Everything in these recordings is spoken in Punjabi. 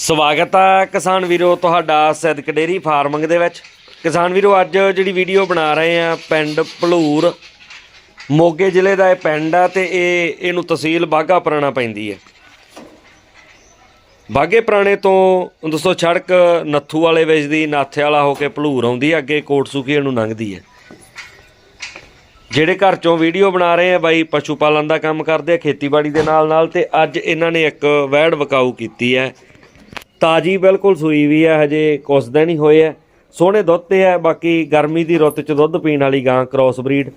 ਸਵਾਗਤ ਆ ਕਿਸਾਨ ਵੀਰੋ ਤੁਹਾਡਾ ਸੈਦਕ ਡੇਰੀ ਫਾਰਮਿੰਗ ਦੇ ਵਿੱਚ। ਕਿਸਾਨ ਵੀਰੋ, ਅੱਜ ਜਿਹੜੀ ਵੀਡੀਓ ਬਣਾ ਰਹੇ ਆ ਪਿੰਡ ਭਲੂਰ, ਮੋਗੇ ਜ਼ਿਲ੍ਹੇ ਦਾ ਇਹ ਪਿੰਡ ਆ ਤੇ ਇਹ, ਇਹਨੂੰ ਤਹਿਸੀਲ ਬਾਗਾ ਪੁਰਾਣਾ ਪੈਂਦੀ ਹੈ ਬਾਗੇ ਪੁਰਾਣੇ ਤੋਂ ਦੋਸਤੋ ਸੜਕ ਨੱਥੂ ਵਾਲੇ ਵਿੱਚ ਦੀ ਨਾਥੇ ਵਾਲਾ ਹੋ ਕੇ ਭਲੂਰ ਆਉਂਦੀ ਹੈ ਅੱਗੇ ਕੋਟ ਸੁਖੀ ਨੂੰ ਲੰਘਦੀ ਹੈ ਜਿਹੜੇ ਘਰ ਚੋਂ ਵੀਡੀਓ ਬਣਾ ਰਹੇ ਆ ਬਾਈ, ਪਸ਼ੂ ਪਾਲਣ ਦਾ ਕੰਮ ਕਰਦੇ ਆ, ਖੇਤੀਬਾੜੀ ਦੇ ਨਾਲ ਨਾਲ ਤੇ ਅੱਜ ਇਹਨਾਂ ਨੇ ਇੱਕ ਵੈੜ ਵਕਾਊ ਕੀਤੀ ਹੈ ਤਾਜੀ ਬਿਲਕੁਲ ਸੂਈ ਵੀ ਹੈ ਹਜੇ ਕੁਛ ਦਿਨ ਹੀ ਹੋਏ ਆ। ਸੋਹਣੇ ਦੁੱਧ ਤੇ ਹੈ ਬਾਕੀ ਗਰਮੀ ਦੀ ਰੁੱਤ 'ਚ ਦੁੱਧ ਪੀਣ ਵਾਲੀ ਗਾਂ ਕ੍ਰਾਸ ਬਰੀਡ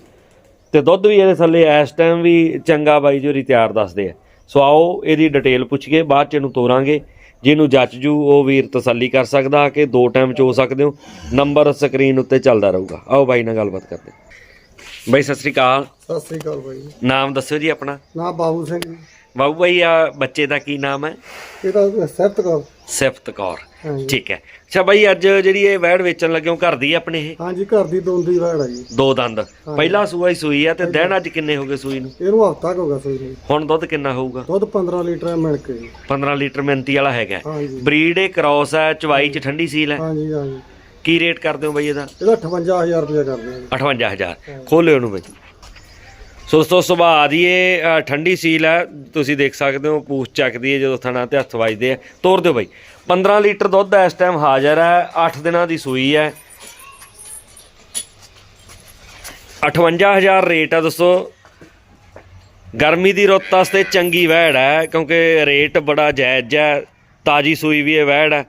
ਤੇ ਦੁੱਧ ਵੀ ਇਹਦੇ ਥੱਲੇ ਇਸ ਟਾਈਮ ਵੀ ਚੰਗਾ ਬਾਈ ਜੋਰੀ ਤਿਆਰ ਦੱਸਦੇ ਆ। ਸੋ ਆਓ ਇਹਦੀ ਡਿਟੇਲ ਪੁੱਛੀਏ ਬਾਅਦ ਚ ਇਹਨੂੰ ਤੋਰਾਂਗੇ। ਜਿਹਨੂੰ ਜੱਚ ਜੂ ਉਹ ਵੀਰ ਤਸੱਲੀ ਕਰ ਸਕਦਾ ਕਿ ਦੋ ਟਾਈਮ ਚ ਹੋ ਸਕਦੇ ਹੋ। ਨੰਬਰ ਸਕਰੀਨ ਉੱਤੇ ਚੱਲਦਾ ਰਹੂਗਾ। ਆਓ ਬਾਈ ਨਾਲ ਗੱਲਬਾਤ ਕਰਦੇ। ਬਾਈ ਸਤਿ ਸ੍ਰੀ ਅਕਾਲ। ਸਤਿ ਸ੍ਰੀ ਅਕਾਲ ਬਾਈ ਨਾਮ ਦੱਸਿਓ ਜੀ ਆਪਣਾ। ਨਾ ਬਾਬੂ ਸਿੰਘ ਜੀ। ਬਾਬੂ ਬਾਈ ਆ ਬੱਚੇ ਦਾ ਕੀ ਨਾਮ ਹੈ? ਇਹਦਾ ਸਹਿਬਤ ਕੌਰ। ਸਿਫਤ ਕੌਰ। ਹਾਂਜੀ। ਠੀਕ ਹੈ। ਅੱਛਾ ਬਾਈ ਅੱਜ ਜਿਹੜੀ ਇਹ ਵੈੜ ਵੇਚਣ ਲੱਗਿਓ ਘਰ ਦੀ ਹੈ ਆਪਣੇ ਇਹ? ਹਾਂਜੀ ਘਰ ਦੀ ਦੋਂਦੀ ਵੈੜ ਆ ਜੀ। ਦੋ ਦੰਦ। ਪਹਿਲਾ ਸੂਆ ਹੀ ਸੂਈ ਹੈ ਤੇ ਦਿਨ ਅੱਜ ਕਿੰਨੇ ਹੋ ਗਏ ਸੂਈ ਨੂੰ? ਇਹਨੂੰ ਹਫਤਾ ਹੋ ਗਿਆ ਸੋਈ ਨੂੰ। ਹੁਣ ਦੁੱਧ ਕਿੰਨਾ ਹੋਊਗਾ? ਦੁੱਧ 15 ਲੀਟਰ ਹੈ ਮਿਲ ਕੇ ਜੀ। 15 ਲੀਟਰ ਮਿੰਤੀ ਵਾਲਾ ਹੈਗਾ। ਹਾਂਜੀ। ਬਰੀਡ ਇਹ ਕ੍ਰਾਸ ਹੈ ਚਵਾਈ ਚ ਠੰਡੀ ਸੀਲ ਹੈ। ਹਾਂਜੀ ਹਾਂਜੀ। ਕੀ ਰੇਟ ਕਰਦੇ ਹੋ ਬਾਈ ਇਹਦਾ? ਇਹਦਾ 58000 ਰੁਪਏ ਕਰਦੇ ਆ ਜੀ। 58000 ਖੋਲਿਓ ਉਹਨੂੰ ਬਾਈ। ਦੋਸਤੋ ਸੁਭਾਅ ਦੀ ਇਹ ਅ, ਠੰਡੀ ਸੀਲ ਹੈ। ਤੁਸੀਂ ਦੇਖ ਸਕਦੇ ਹੋ ਪੂਛ ਚੱਕਦੀ ਹੈ ਜਦੋਂ ਥਣਾ ਤੇ ਹੱਥ ਵੱਜਦੇ ਆ। ਤੋਰ ਦਿਓ ਬਾਈ। 15 ਲੀਟਰ ਦੁੱਧ ਇਸ ਟਾਈਮ ਹਾਜ਼ਰ ਹੈ। 8 ਦਿਨਾਂ ਦੀ ਸੂਈ ਹੈ। 58000 ਰੇਟ ਆ ਦੋਸਤੋ। ਗਰਮੀ ਦੀ ਰੁੱਤ ਵਾਸਤੇ ਚੰਗੀ ਵਹਿੜ ਹੈ ਕਿਉਂਕਿ ਰੇਟ ਬੜਾ ਜਾਇਜ਼ ਹੈ। ਤਾਜੀ ਸੂਈ ਵੀ ਇਹ ਵਹਿੜ ਹੈ।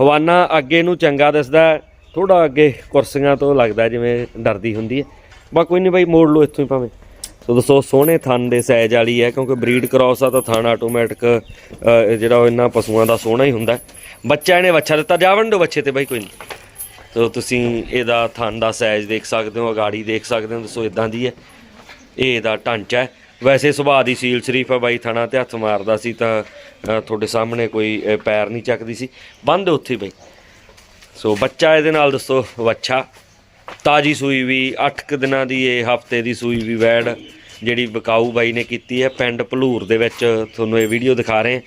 ਹਵਾਨਾ ਅੱਗੇ ਨੂੰ ਚੰਗਾ ਦਿਸਦਾ ਥੋੜਾ ਅੱਗੇ ਕੁਰਸੀਆਂ ਤੋਂ ਲੱਗਦਾ ਜਿਵੇਂ ਡਰਦੀ ਹੁੰਦੀ ਹੈ। ਬਾ ਕੋਈ ਨਹੀਂ ਬਾਈ, ਮੋੜ ਲਓ ਇੱਥੋਂ ਹੀ ਭਾਵੇਂ। ਸੋ ਦੋਸਤੋ, ਸੋਹਣੇ ਥਣ ਦੇ ਸਾਈਜ਼ ਵਾਲੀ ਹੈ, ਕਿਉਂਕਿ ਬਰੀਡ ਕ੍ਰਾਸ ਆ ਤਾਂ ਥਣ ਆਟੋਮੈਟਿਕ ਜਿਹੜਾ ਉਹ ਇਹਨਾਂ ਪਸ਼ੂਆਂ ਦਾ ਸੋਹਣਾ ਹੀ ਹੁੰਦਾ ਬੱਚਾ ਇਹਨੇ ਵੱਛਾ ਦਿੱਤਾ ਜਾਵਣ ਦਿਓ ਬੱਚੇ ਤੇ ਬਾਈ ਕੋਈ ਨਹੀਂ ਸੋ ਤੁਸੀਂ ਇਹਦਾ ਥਣ ਦਾ ਸਾਈਜ਼ ਦੇਖ ਸਕਦੇ ਹੋ, ਅਗਾੜੀ ਦੇਖ ਸਕਦੇ ਹੋ ਦੱਸੋ ਇਦਾਂ ਦੀ ਹੈ। ਇਹ ਇਹਦਾ ਢਾਂਚਾ ਹੈ। ਵੈਸੇ ਸੁਭਾਅ ਦੀ ਸੀਲ ਸ਼ਰੀਫ ਹੈ ਬਾਈ, ਥਣਾ ਤੇ ਹੱਥ ਮਾਰਦਾ ਸੀ ਤਾਂ ਤੁਹਾਡੇ ਸਾਹਮਣੇ ਕੋਈ ਪੈਰ ਨਹੀਂ ਚੱਕਦੀ ਸੀ। ਬੰਦ ਉੱਥੇ ਹੀ ਬਈ। ਸੋ ਬੱਚਾ ਇਹਦੇ ਨਾਲ ਦੱਸੋ ਵੱਛਾ। ਤਾਜੀ ਸੂਈ ਵੀ 8 ਦਿਨਾਂ ਦੀ ਇਹ ਹਫ਼ਤੇ ਦੀ ਸੂਈ ਵੀ ਵੈੜ ਜਿਹੜੀ ਬਕਾਊ ਬਾਈ ਨੇ ਕੀਤੀ ਹੈ। ਪਿੰਡ ਭਲੂਰ ਦੇ ਵਿੱਚ ਤੁਹਾਨੂੰ ਇਹ ਵੀਡੀਓ ਦਿਖਾ ਰਹੇ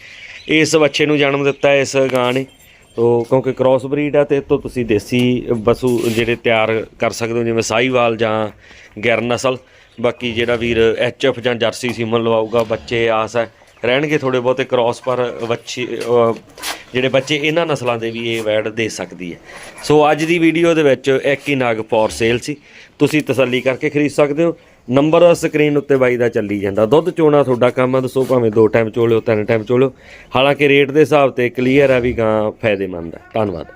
ਇਸ ਬੱਚੇ ਨੂੰ ਜਨਮ ਦਿੱਤਾ ਇਸ ਗਾਂ ਨੇ ਤੋ ਕਿਉਂਕਿ ਕ੍ਰਾਸ ਬਰੀਡ ਆ ਤੇ ਇਹ ਤੋਂ ਤੁਸੀਂ ਦੇਸੀ ਪਸ਼ੂ ਜਿਹੜੇ ਤਿਆਰ ਕਰ ਸਕਦੇ ਹੋ, ਜਿਵੇਂ ਸਾਈਵਾਲ ਜਾਂ ਗਿਰ ਨਸਲ। ਬਾਕੀ ਜਿਹੜਾ ਵੀਰ ਐਚਐਫ ਜਾਂ ਜਰਸੀ ਸੀਮਨ ਲਵਾਊਗਾ, ਬੱਚੇ ਆਸ ਹੈ। ਰਹਿਣਗੇ ਥੋੜੇ ਬਹੁਤੇ ਕ੍ਰਾਸ ਪਰ, ਵੱਛੀ ਜਿਹੜੇ ਬੱਚੇ ਇਹਨਾਂ ਨਸਲਾਂ ਦੇ ਵੀ ਇਹ ਵੈੜ ਦੇ ਸਕਦੀ ਹੈ। ਸੋ ਅੱਜ ਦੀ ਵੀਡੀਓ ਦੇ ਵਿੱਚ ਇੱਕ ਹੀ ਨਗ ਫੋਰ ਸੇਲ ਸੀ। ਤੁਸੀਂ ਤਸੱਲੀ ਕਰਕੇ ਖਰੀਦ ਸਕਦੇ ਹੋ। ਨੰਬਰ ਸਕਰੀਨ ਉੱਤੇ ਬਾਈ ਦਾ ਚੱਲੀ ਜਾਂਦਾ। ਦੁੱਧ ਚੋਣਾ ਤੁਹਾਡਾ ਕੰਮ ਹੈ। ਦੱਸੋ ਭਾਵੇਂ ਦੋ ਟਾਈਮ ਚੋਲਿਓ, ਤਿੰਨ ਟਾਈਮ ਚੋਲਿਓ। ਹਾਲਾਂਕਿ ਰੇਟ ਦੇ ਹਿਸਾਬ ਤੇ ਕਲੀਅਰ ਹੈ ਵੀ ਗਾਂ ਫਾਇਦੇਮੰਦ ਹੈ। ਧੰਨਵਾਦ।